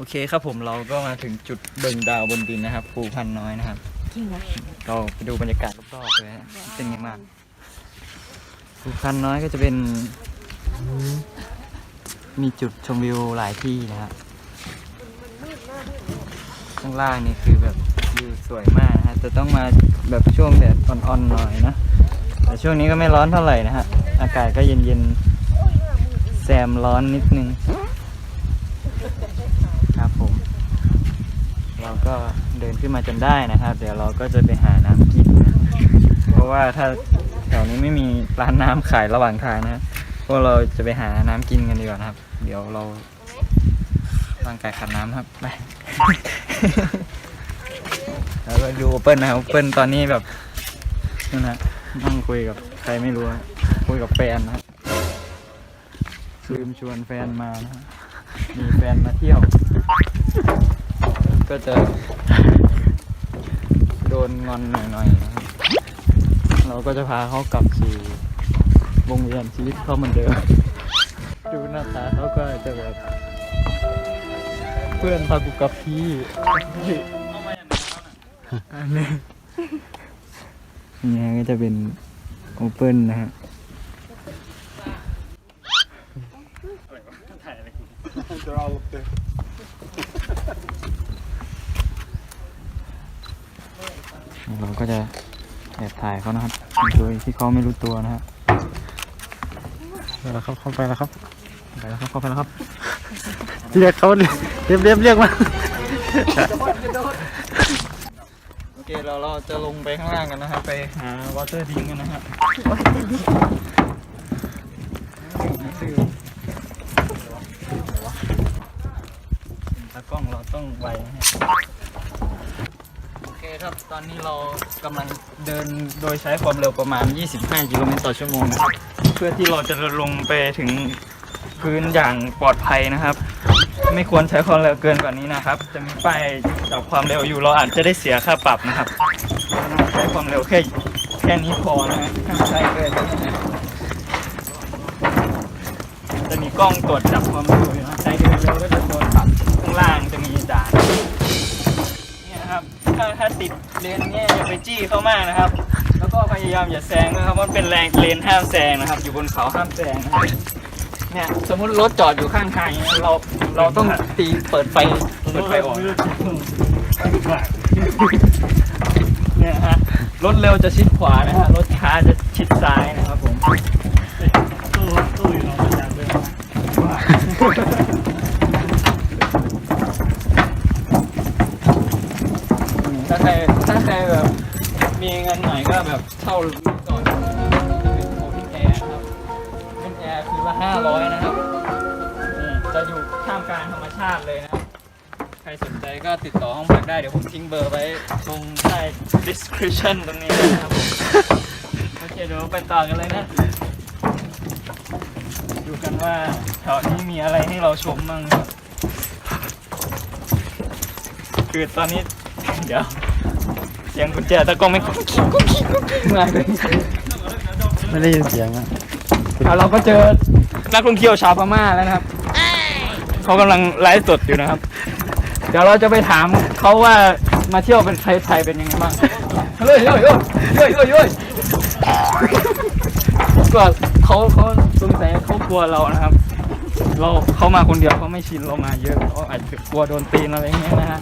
โอเคครับผมเราก็มาถึงจุดเบิ่งดาวบนดินนะครับภูพันน้อยนะครับ จริงเหรอเราไปดูบรรยากาศรอบๆเลยฮะเป็นไงบ้างภูพันน้อยก็จะเป็น มีจุดชมวิวหลายที่นะครับข้างล่างนี่คือแบบวิวสวยมากนะฮะจะต้องมาแบบช่วงแดดอ่อนๆหน่อยนะแต่ช่วงนี้ก็ไม่ร้อนเท่าไหร่นะฮะอากาศก็เย็นๆแซมร้อนนิดนึง ครับผม เราก็เดินขึ้นมาจนได้นะครับ เดี๋ยวเราก็จะไปหาน้ำกินนะเพราะว่าถ้าแถวนี้ไม่มีร้านน้ำขายระหว่างทางนะพวกเราจะไปหาน้ำกินกันดีกว่านะครับ เดี๋ยวเราร่างกายขาดน้ำครับไป แล้วก็ดูโอเปิลนะครับโอเปิลตอนนี้แบบนั่นนะนั่งคุยกับใครไม่รู้ คุยกับแฟนนะครับลืมชวนแฟนมานะมีแฟนมาเที่ยว ก็จะโดนงอนหน่อยๆนะครับเราก็จะพาเขากลับสู่วงเวียนชีวิตเขาเหมือนเดิม ดูหน้าตาเขาก็จะแบบเพื่อนพากูกลับพี่อันนี้นี่ฮะก็จะเป็นโอเปิลนะฮะเราก็จะแอบถ่ายเขานะครับ โดยที่เขาไม่รู้ตัวนะครับไปแล้วครับเข้าไปแล้วครับไปแล้วครับเข้าไปแล้วครับเรียกเขาเรียบเรียบเรียกมาโอเคเราเราจะลงไปข้างล่างกันนะครับไปหาวอเตอร์ดิงกันนะครับตากล้องเราต้องไวนะฮะโอเครับ ตอนนี้เรากำลังเดินโดยใช้ความเร็วประมาณ 25 กิโลเมตรต่อชั่วโมงนะครับ เพื่อที่เราจะลงไปถึงพื้นอย่างปลอดภัยนะครับ ไม่ควรใช้ความเร็วเกินกว่านี้นะครับ จะมีป้ายจับความเร็วอยู่เราอาจจะได้เสียค่าปรับนะครับใช้ความเร็วแค่แค่นี้พอนะฮะห้ามใช้เกินนี้นะจะมีกล้องตรวจจับความเร็วอยู่นะใช้เกินเร็วก็จะโดนปรับข้างล่างจะมีด่าน ถ้าถ้าติดเลนเนี่ยอย่าไปจี้เขามากนะครับ แล้วก็พยายามอย่าแซงนะครับ มันเป็นแรงเลนห้ามแซงนะครับ อยู่บนเขาห้ามแซงนะครับเนี่ยสมมุติรถจอดอยู่ข้างทางอย่างเงี้ยเราเราต้องตีเปิดไฟเปิดไฟออกเนี่ยฮะรถเร็วจะชิดขวานะฮะรถช้าจะชิดซ้ายนะครับผม ตู้ตู้อยู่นอกประจำเลย ถ้าใครถ้าใครแบบมีเงินหน่อยก็ แบบเช่ารีสอร์ทจะเป็นโอเพนแอร์ครับโอเพนแอร์คือละห้าร้อยนะครับนี่จะอยู่ท่ามกลางธรรมชาติเลยนะครับ ใครสนใจก็ติดต่อห้องพักได้เดี๋ยวผมทิ้งเบอร์ไว้ตรงใต้ description ตรงนี้นะครับผมโอเคเดี๋ยวไปต่อกันเลยนะ ดูกันว่าแถวนี้มีอะไรให้เราชมบ้างครับคือตอนนี้ เดี๋ยว สียงกุญแจตะกล้องไม่กุ๊กกิ๊กกุ๊กกิ๊กกุ๊กกิ๊กมาเลยไม่ได้ยินเสียงอะเอาเราก็เจอนักท่องเที่ยวชาวพม่าแล้วนะครับเขากำลังไลฟ์สดอยู่นะครับ เดี๋ยวเราจะไปถามเขาว่ามาเที่ยวเป็นไทยไทยเป็นยังไงบ้างเฮ้ยเฮ้ยเฮ้ยเฮ้ยเฮ้ยเฮ้ยก็เขาเขาสงสัยเขากลัวเรานะครับ เราเขามาคนเดียวเขาไม่ชินเรามาเยอะเขาอาจจะกลัวโดนตีนอะไรอย่างเงี้ยนะฮะ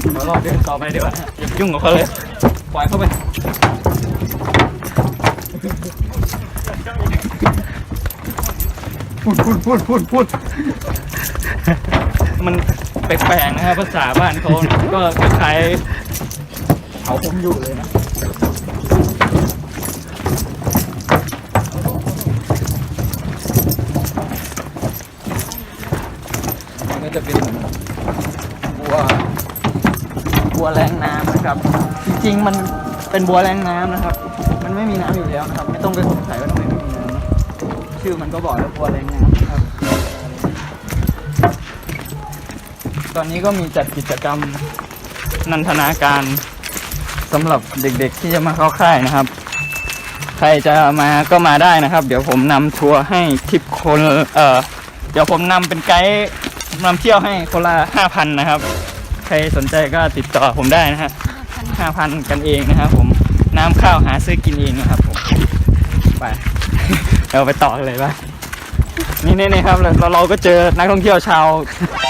เดี๋ยวเราเดินต่อไปเดี๋ยวาอย่าไปยุ่งกับเขาเลยปล่อยเขาไปพูดพูดพูดพูดพูดมันแปลกๆนะครับภาษาบ้านเขาก็คล้ายๆเขาผมอยู่เลยนะ มันก็จะเป็นบัวบัวแรงน้ำนะครับ จริงๆ มันเป็นบัวแรงน้ำนะครับ มันไม่มีน้ำอยู่แล้วนะครับ ไม่ต้องไปสงสัยว่าทำไมไม่มีน้ำชื่อมันก็บอกแล้วบัวแรงน้ำนะครับ ตอนนี้ก็มีจัดกิจกรรมนันทนาการสำหรับเด็กๆที่จะมาเข้าค่ายนะครับ ใครจะมาก็มาได้นะครับ เดี๋ยวผมนำทัวร์ให้ทิปคนเอ่อเดี๋ยวผมนำเป็นไกด์นำเที่ยวให้คนละห้าพันนะครับ ใครสนใจก็ติดต่อผมได้นะฮะ ห้าพันกันเองนะครับผมน้ำข้าวหาซื้อกินเองนะครับผมไปเราไปต่อเลยปะนี่นี่ๆครับเราเราก็เจอนักท่องเที่ยวชาว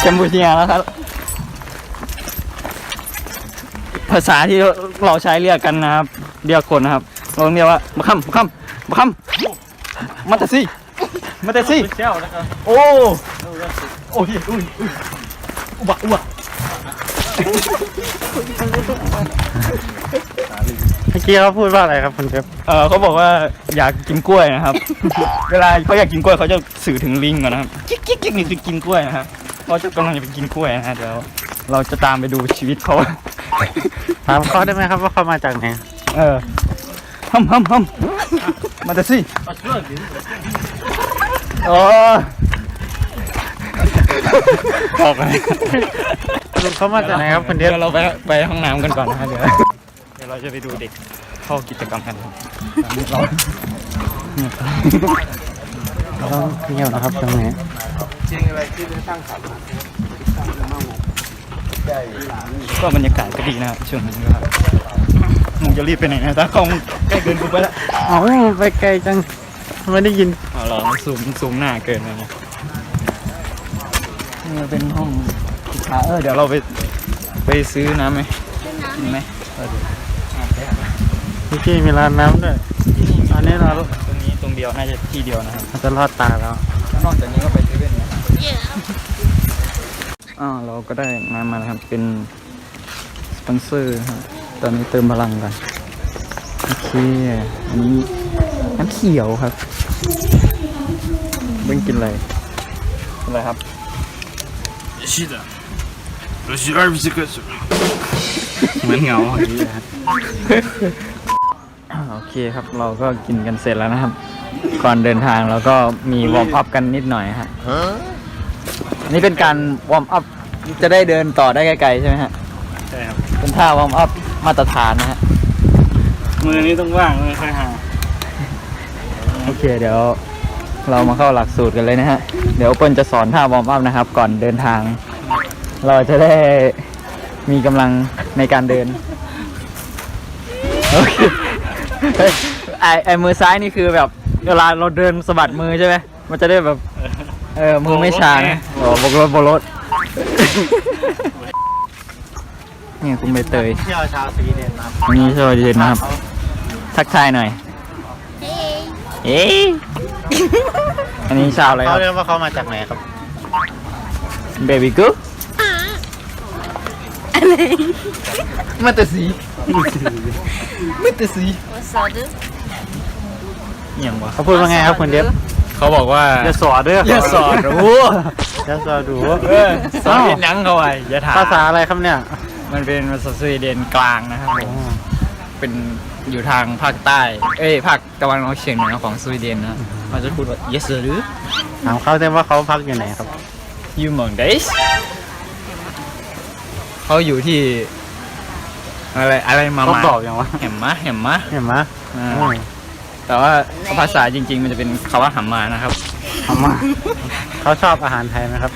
แคมพูเชียแล้วครับ ภาษาที่เราใช้เรียกกันนะครับเรียกคนนะครับเราเรียกว่าบักคำบักคำบักคำมมาแต่สิมาแต่สิเชี่ยวนะครับโอ้โอ้ยอุ้ยอุบะอุบะ กี้เขาพูดว่าอะไรครับคุณเป๊ปเออเขาบอกว่าอยากกินกล้วยนะครับ เวลาเขาอยากกินกล้วยเขาจะสื่อถึงลิงก่อนนะครับกิ๊กกิ๊กกิ๊กนี่คือกินกล้วยนะครับเขาจะกำลังจะไปกินกล้วยนะฮะเดี๋ยวเราจะตามไปดูชีวิตเขา ถามเขาได้ไหมครับว่าเขามาจากไหนเออฮัมฮัมฮัมมาแต่สิโอ้บอกอะไรสรุปเขามาจากไหนครับคุณเดเดี๋ยฟวเราไปไปห้องน้ำกันก่อนนะฮะเดี๋ยวเดี๋ ยวเราจะไปดูเด็กเข้ากิจกรรมกันครับตอนนี้เราเราต้องเงียบนะครับตรงนี้ก็บรรยากาศก็ดีนะครับช่วงนี้ครับมึงจะรีบไปไหนนะตาคงใกล้เกินกูไปแล้วเอ้าไปไกลจังไม่ได้ยินอ๋อเหรอมันซูมซูมหน้าเกินไปนะนี่เป็นห้องสุขาเออเดี๋ยวเราไปไปซื้อน้ำไหมกินไหมเออ ที่ที่มีร้านน้ำด้วย อันนี้เรา ตรงนี้ตรงเดียวน่าจะที่เดียวนะครับมันจะรอดตาแล้ว นอกจากนี้ก็ไปเซเว่นนะอ่าเราก็ได้งานมานะครับ เป็นสปอนเซอร์ครับตอนนี้เติมพลังกันโอเคอันนี้น้ำเขียวครับเบ่งกินอะไรอะไรครับชิดะเราชิดะมิสเกสเหมือนเงาอย่างนี้ฮะ โอเคครับเราก็กินกันเสร็จแล้วนะครับ ก่อนเดินทางเราก็มีวอร์มอัพกันนิดหน่อยฮะอันนี่เป็นการวอร์มอัพจะได้เดินต่อได้ไกลๆใช่ไหมฮะใช่ครับเป็นท่าวอร์มอัพมาตรฐานนะฮะมือนี้ต้องว่างมือค่อยหาโอเคเดี๋ยวเรามาเข้าหลักสูตรกันเลยนะฮะ เดี๋ยวเปิ้ลจะสอนท่าวอร์มอัพนะครับ ก่อนเดินทาง เราจะได้มีกำลังในการเดิน โอเค เฮ้ยไอไอมือซ้ายนี่คือแบบเวลาเราเดินสะบัดมือใช่ไหมมันจะได้แบบ เออมือไม่ชานะโอ้บอกรถบอกรถนี่คุณใบเตยเที่ยวชาวสวีเดนนะครับวันนี้สวัสดีนะครับ ทักทายหน่อยเอ๊ะอันนี้ชาวอะไรคเขารับเรียกว่าเขามาจากไหนครับเบบี้กู อะไรมันแต่สีมันแต่สีอย่างวะเขาพูดว่าไงครับคนเด็บเขาบอกว่าอย่าสอดเด้อยอย่าสอดรู้อย่าสอดรู้สอดเป็นหนังเขาไว้อย่าถามภาษาอะไรครับเนี่ย มันเป็นภาษาสวีเดนกลางนะครับเป็นอยู่ทางภาคใต้ เอ้ยภาคตะวันออกเฉียงเหนือของสวีเดนนะมันจะพูดว่า yes หรือถามเขาได้ว่าเขาพักอยู่ไหนครับยูเมืองเดช เขาอยู่ที่ อะไรอะไรมาเขามาบอกยังวะเห็มมะเห็มมะเห็นไหมอ่าแต่ว่าภาษาจริง ๆ มันจะเป็นคำว่าหัมมานะครับทำมาเขาชอบอาหารไทยไหมครับ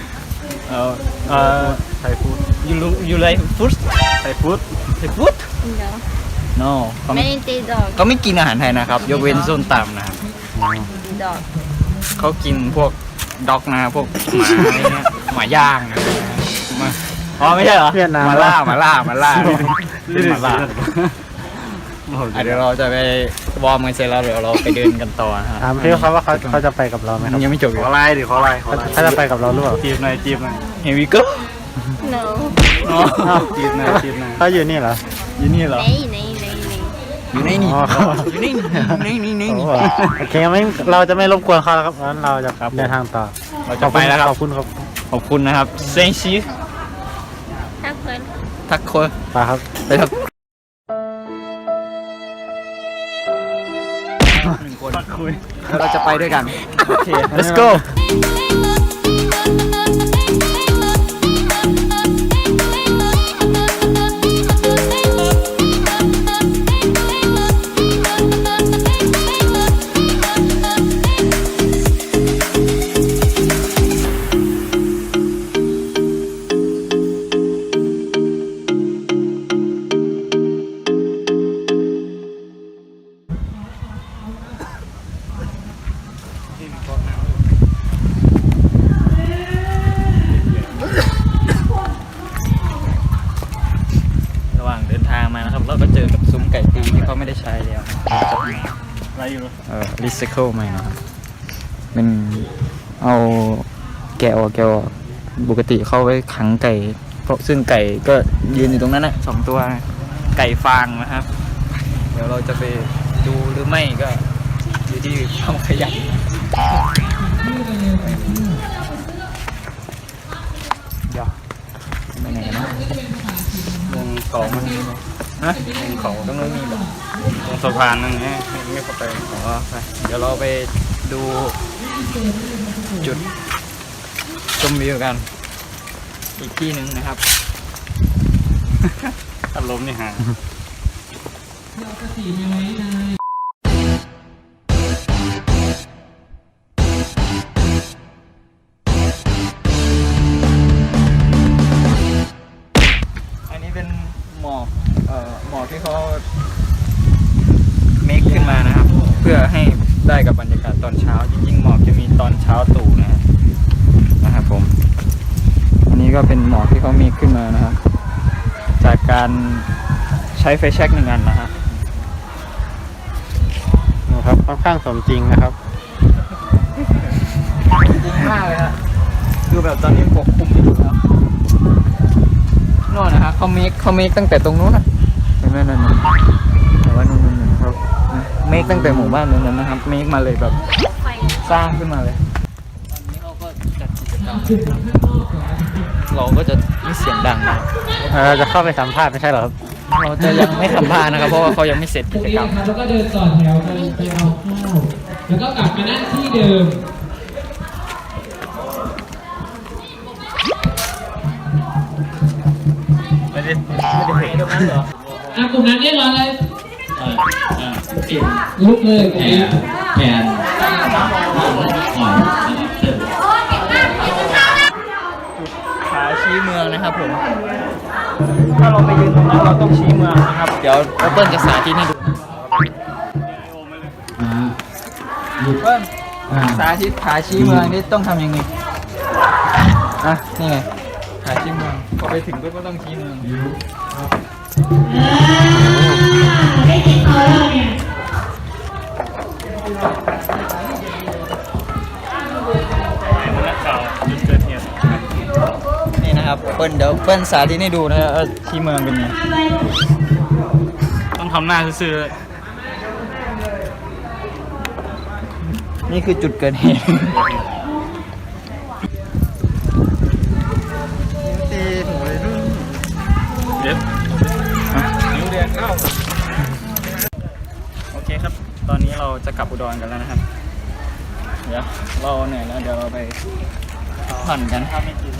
เออเออ ไทยฟู้ดยูรูยูไลฟู้ดไทยฟู้ดไทยฟู้ด no no เขาไม่ many day dog เขาไม่กินอาหารไทยนะครับ ยกเว้นส้มตำนะครับ dog เขากินพวกด็อกนะพวกหมาอะไรเงี้ยหมาย่างอะไรนะมา อ๋อไม่ใช่เหรอเวียดนาม มาล่ามาล่ามาล่ามาล่าโอ้โหอะเดี๋ยวเราจะไปวอร์มกันเสร็จแล้วเดี๋ยวเราไปเดินกันต่อนะฮะถามพี่เขาว่าเขาเขาจะไปกับเราไหมครับยังไม่จบอยู่ขอไล่ดิขอไล่ขอเขาไล่เขาจะไปกับเราหรือเปล่าจีบหน่อยจีบหน่อย Here we go no อ้าวจีบหน่อยจีบหน่อยเขาอยู่นี่เหรอ อยู่นี่เหรอ nei nei nei nei อยู่ในนี่อ๋อ อยู่ในนี่นี่นี่นี่โอ้นี่โหโอเคไม่เราจะไม่รบกวนเขาแล้วครับงั้นเราจะเดินทางต่อเราจะไปแล้วครับขอบคุณครับ ขอบคุณนะครับเซนชีทักคน ทักคนไปครับไปครับหนึ่งคนแล้วเราจะไปด้วยกัน โอเค let's go เราก็เจอกับซุ้มไก่ตีที่เขาไม่ได้ใช้แล้วอะไรอยู่เออรีไซเคิลใหม่นะครับเป็นเอาแกะออกแกะออกปกติเข้าไว้ขังไก่ เพราะซึ่งไก่ก็ยืนอยู่ตรงนั้นนะสองตัวไก่ฟางนะครับ เดี๋ยวเราจะไปดูหรือไม่ก็อยู่ที่ความขยันเดี๋ยวไปไหนนะวงกองมัน ฮะเขาตรงนู้นมีแบบวงสะพานนั่นไงไม่เข้าไปอ๋อไปเดี๋ยวเราไปดูจุดชมวิวกัน อีกที่หนึ่งนะครับอารมณ์นี่หา มีตอนเช้าตู่นะฮะนะครับผม อันนี้ก็เป็นหมอกที่เขาเมคขึ้นมานะครับ จากการใช้ไฟแช็กหนึ่งอันนะฮะนะครับค่อนข้างสมจริงนะครับจริงมากเลยฮะคือแบบตอนนี้ปกคลุมไปหมดแล้วโน่นนะฮะเขาเมคเขาเมคตั้งแต่ตรงนู้นนะเห็นไหมนั่นนะแต่ว่านู่นๆๆครับเมคตั้งแต่หมู่บ้านนู้นนะครับเมคมาเลยแบบไฟสร้างขึ้นมาเลย เราก็จะไม่เสียงดังนะเออจะเข้าไปสัมภาษณ์ไม่ใช่เหรอครับ เราจะยังไม่สัมภาษณ์นะครับ เพราะว่าเขายังไม่เสร็จกิจนี่กรรมครับแล้วก็เดินต่อแถวกันไปเอาข้าวแล้วก็กลับมานั่งที่เดิมไม่ได้ไม่ได้เห็นตรงนั้นเหรออะกลุ่มนั้นเรียบร้อยเลยลุกเลยแขนแขนอ่อน ผาชี้เมืองนะครับผม ถ้าเราไปยืนตรงนั้นเราต้องชี้เมืองนะครับ เดี๋ยวแอปเปิลจะสาธิตให้ดูอ่าเปิ้ลสาธิตผาชี้เมืองนี่ต้องทำยังไงอะนี่ไงผาชี้เมืองพอไปถึงปุ๊บก็ต้องชี้เมืองนัก นี่นะครับเปิ้ลเดี๋ยวเปิ้ลสาธิตให้ดูนะครับว่าชี้เมืองเป็นไงต้องทำหน้าซื่อนี่คือจุดเกิดเหตุตีหูเลยรุ่นๆเด็บนิ้วเดือนเข้าโอเคครับ ตอนนี้เราจะกลับอุดรกันแล้วนะครับ เดี๋ยวเราเหนื่อยแล้วเดี๋ยวเราไปผ่อนกัน ถ้าไม่กินนี่